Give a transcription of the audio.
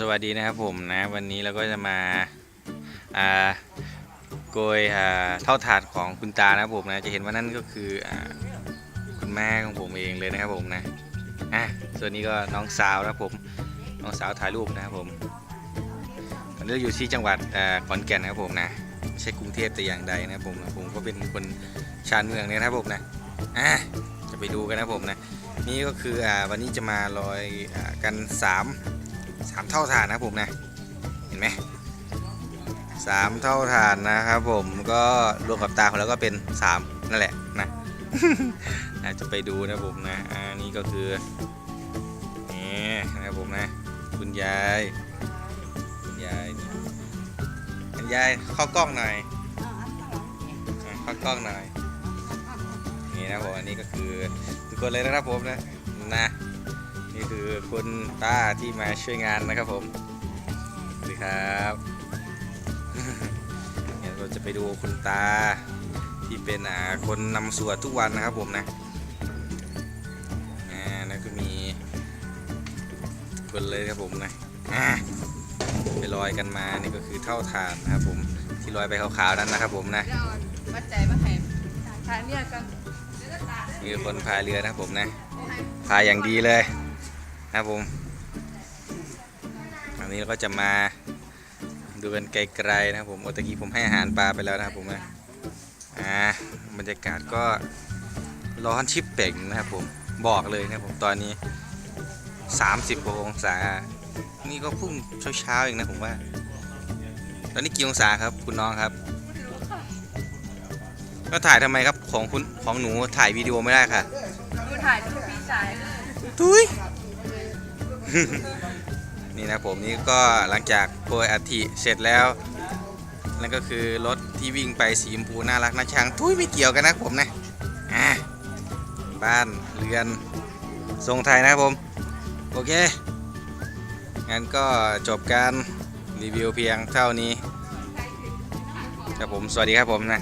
สวัสดีนะครับผมนะวันนี้เราก็จะมาอ่าโกยอ่าเท่าถาดของคุณตานะครับผมนะจะเห็นว่านั่นก็คืออ่าคุณแม่ของผมเองเลยนะครับผมนะอะส่วนนี้ก็น้องสาวนะครับผมน้องสาวถ่ายรูปนะครับผมตอนนี้อยู่ที่จังหวัดอ่าขอนแก่นนะครับผมนะไม่ใช่กรุงเทพแต่อย่างใดนะครับผมนะผมก็เป็นคนชานเมืองเนี่ยนะครับผมนะอะจะไปดูกันนะครับผมนะนี่ก็คืออ่าวันนี้จะมาลอยอากันสาม สามเท่าฐานนะผมนะ เห็นไหมสามเท่าฐานนะครับผมก็รวมกับตาของเราก็เป็นสามนั่นแหละนะอาจจะไปดูนะผมนะอันนี้ก็คือนี่นะครับผมนะ คุณยายคุณยายนี่คุณยายเข้ากล้องหน่อยเข้ากล้องหน่อยนี่นะครับผมอันนี้ก็คือทุกคนเลยนะครับผมนะนะ คือคุณต้าที่มาช่วยงานนะครับผม สวัสดีครับเดี๋ยวเราจะไปดูคุณตาที่เป็นอ่าคนนำสวดทุกวันนะครับผมนะอ่าแล้วก็มีคนเลยครับผมนะอ่าไปลอยกันมานี่ก็คือเท่าฐานนะครับผมที่ลอยไปขาวๆนั้นนะครับผมนะเดี๋ยวเอาปัจจัยมาให้ทานเนี่ยกันนี่คือคนพายเรือนะครับผมนะพายอย่างดีเลยนะ ครับผมอันนี้เราก็จะมาดูกันไกลๆนะครับผมโอตะกี้ผมให้อาหารปลาไปแล้วนะครับผมนะอ่าบรรยากาศก็ร้อนชิบเป่งนะครับผมบอกเลยนะครับผมตอนนี้ 30กว่าองศา นี่ก็เพุ่งเช้าๆเองนะผมว่า ตอนนี้กี่องศาครับคุณน้องครับ ก็ถ่ายทำไมครับของคุณของหนูถ่ายวิดีโอไม่ได้ค่ะ ดูถ่ายดูพี่ชายทุย นี่นะผมนี่ก็หลังจากโปรยอัฐิเสร็จแล้วนั่นก็คือรถที่วิ่งไปสีชมพูน่ารักน่าชังทุยไม่เกี่ยวกันนะผมนะอะบ้านเรือนทรงไทยนะครับผม โอเค งั้นก็จบการรีวิวเพียงเท่านี้ครับผมสวัสดีครับผมนะ